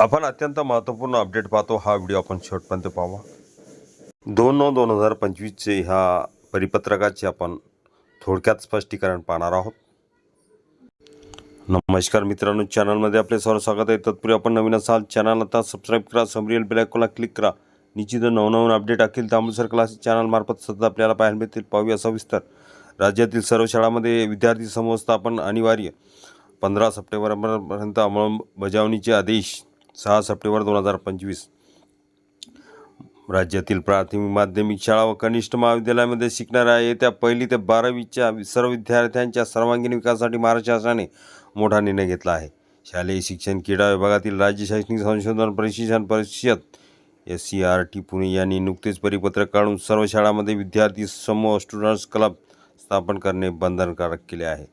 आपण अत्यंत महत्त्वपूर्ण अपडेट पाहतो. हा व्हिडिओ आपण शेवटपर्यंत पाहावा दोन नऊ दोन हजार पंचवीसचे ह्या परिपत्रकाचे आपण थोडक्यात स्पष्टीकरण पाहणार आहोत. नमस्कार मित्रांनो चॅनलमध्ये आपले सर्व स्वागत आहे. तत्पूर्वी आपण नवीन असाल चॅनल आता सबस्क्राईब करा समरियल बेलायकोला क्लिक करा. निश्चित नवनवीन अपडेट अखिल तांबूसर क्लास चॅनलमार्फत सतत आपल्याला पाहायला मिळतील. पाहूया सविस्तर. राज्यातील सर्व शाळांमध्ये विद्यार्थी समूह अनिवार्य. पंधरा सप्टेंबरपर्यंत अंमलबजावणीचे आदेश सहा सप्टेंबर दोन हजार पंचवीस. राज्यातील प्राथमिक माध्यमिक शाळा व कनिष्ठ महाविद्यालयामध्ये शिकणाऱ्या येत्या पहिली ते बारावीच्या सर्व विद्यार्थ्यांच्या सर्वांगीण विकासासाठी महाराष्ट्र शासनाने मोठा निर्णय घेतला आहे. शालेय शिक्षण क्रीडा विभागातील राज्य शैक्षणिक संशोधन प्रशिक्षण परिषद S C R T Pune यांनी नुकतेच परिपत्रक काढून सर्व शाळांमध्ये विद्यार्थी समूह स्टुडंट्स क्लब स्थापन करणे बंधनकारक केले आहे.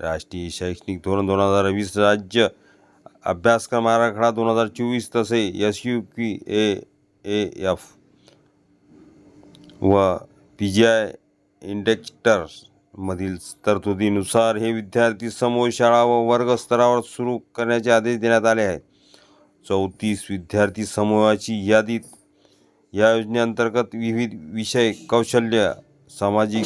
राष्ट्रीय शैक्षणिक धोरण दोन हजार वीस राज्य अभ्यासक्रम आराखडा दोन हजार चोवीस तसे S U P A A F व पी जी आय इंडेक्टर्समधील तरतुदीनुसार हे विद्यार्थी समूह शाळा व वर्ग स्तरावर सुरू करण्याचे आदेश देण्यात आले आहेत. चौतीस विद्यार्थी समूहाची यादी या योजनेअंतर्गत विविध विषय कौशल्य सामाजिक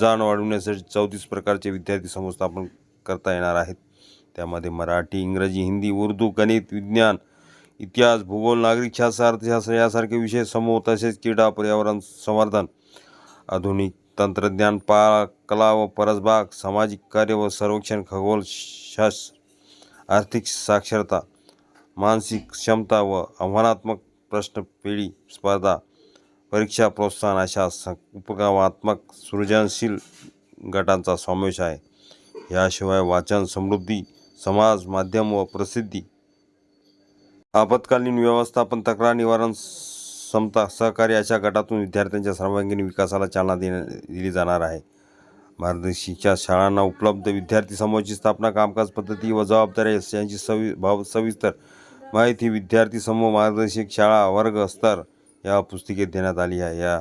जाण वाढवण्यासाठी चौतीस प्रकारचे विद्यार्थी समूह स्थापन करता येणार आहेत. त्यामध्ये मराठी इंग्रजी हिंदी उर्दू गणित विज्ञान इतिहास भूगोल नागरिक शास्त्र अर्थशास्त्र यासारखे विषय समूह तसेच क्रीडा पर्यावरण संवर्धन आधुनिक तंत्रज्ञान पा कला व परसबाग सामाजिक कार्य व सर्वेक्षण खगोलशास्त्र आर्थिक साक्षरता मानसिक क्षमता व आव्हानात्मक प्रश्नपेढी स्पर्धा परीक्षा प्रोत्साहन अशा स उपक्रमात्मक सृजनशील गटांचा समावेश आहे. याशिवाय वाचन समृद्धी समाज माध्यम व प्रसिद्धी. आपत्कालीन व्यवस्थापन तक्रार निवारण समता सहकार्य अशा गटातून विद्यार्थ्यांच्या सर्वांगीण विकासाला चालना देण्या दिली जाणार आहे. मार्गदर्शिका शाळांना उपलब्ध विद्यार्थी समूहाची स्थापना कामकाज पद्धती व जबाबदारी यांची सवि भाव सविस्तर माहिती विद्यार्थी समूह मार्गदर्शक शाळा वर्ग स्तर या पुस्तिकेत देण्यात आली आहे. या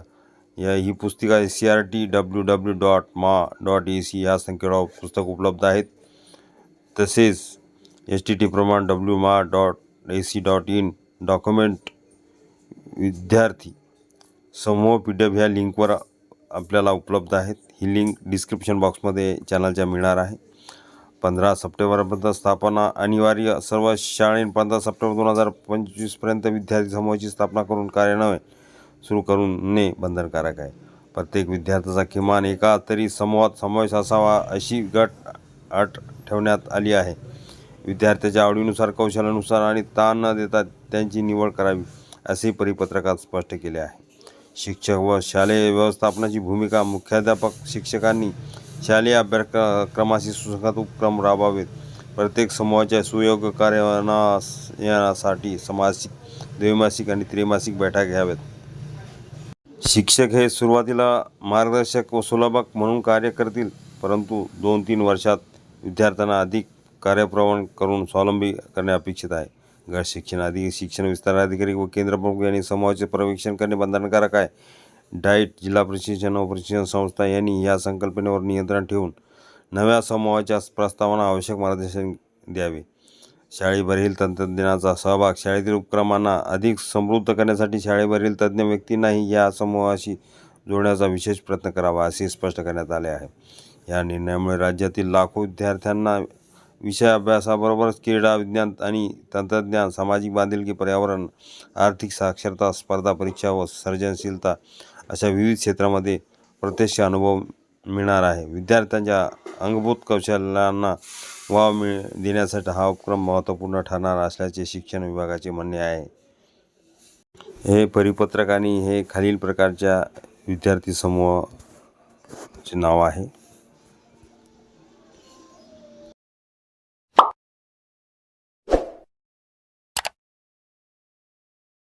या ही पुस्तिका S C R T W W dot मा डॉट ए सी या संकेतवर पुस्तक उपलब्ध आहेत. तसेच एच टी टी प्रमाण डब्ल्यू मा dot A C dot in document विद्यार्थी समूह पी डी एफ ह्या लिंकवर आपल्याला उपलब्ध आहेत. ही लिंक डिस्क्रिप्शन बॉक्समध्ये चॅनलच्या मिळणार आहे. पंधरा सप्टेंबरपर्यंत स्थापना अनिवार्य. सर्व शाळेने पंधरा सप्टेंबर दोन हजार पंचवीसपर्यंत विद्यार्थी समूहाची स्थापना करून कार्यान्वयन सुरू करणे बंधनकारक आहे. प्रत्येक विद्यार्थ्याचा किमान एका तरी समूहात समावेश असावा अशी गट अट ठेवण्यात आली आहे. विद्यार्थ्याच्या आवडीनुसार कौशल्यानुसार आणि ताण न देता त्यांची निवड करावी असे परिपत्रकात स्पष्ट केले आहे. शिक्षक व शालेय व्यवस्थापनाची भूमिका मुख्याध्यापक शिक्षकांनी शालेय अभ्यासक्रमाशी सुसंगत उपक्रम राबवावेत. प्रत्येक समूहाच्या सुयोग्य कार्यासाठी समासिक द्वैमासिक आणि त्रैमासिक बैठक घ्याव्यात. शिक्षक हे सुरुवातीला मार्गदर्शक व सुलभक म्हणून कार्य करतील परंतु दोन तीन वर्षात विद्यार्थ्यांना अधिक कार्यप्रवण करून स्वावलंबी करणे अपेक्षित आहे. गट शिक्षण अधिक शिक्षण विस्तार अधिकारी व केंद्र प्रमुख यांनी समूहाचे प्रवेक्षण करणे बंधनकारक आहे. डाईट जिल्हा प्रशिक्षण व प्रशिक्षण संस्था यांनी या संकल्पनेवर नियंत्रण ठेवून नव्या समूहाच्या प्रस्तावांना आवश्यक मार्गदर्शन द्यावे. शाळेभरील तंत्रज्ञानाचा सहभाग शाळेतील उपक्रमांना अधिक समृद्ध करण्यासाठी शाळेभरील तज्ज्ञ व्यक्तींनाही या समूहाशी जोडण्याचा विशेष प्रयत्न करावा असे स्पष्ट करण्यात आले आहे. या निर्णयामुळे राज्यातील लाखो विद्यार्थ्यांना विषय अभ्यासाबरोबरच क्रीडा विज्ञान आणि तंत्रज्ञान सामाजिक बांधिलकी पर्यावरण आर्थिक साक्षरता स्पर्धा परीक्षा व सर्जनशीलता अशा विविध क्षेत्रामध्ये प्रत्यक्ष अनुभव मिळणार आहे. विद्यार्थ्यांच्या अंगभूत कौशल्यांना वाव मिळ देण्यासाठी हा उपक्रम महत्त्वपूर्ण ठरणार असल्याचे शिक्षण विभागाचे म्हणणे आहे. हे परिपत्रक आणि हे खालील प्रकारच्या विद्यार्थी समूहाचे नाव आहे.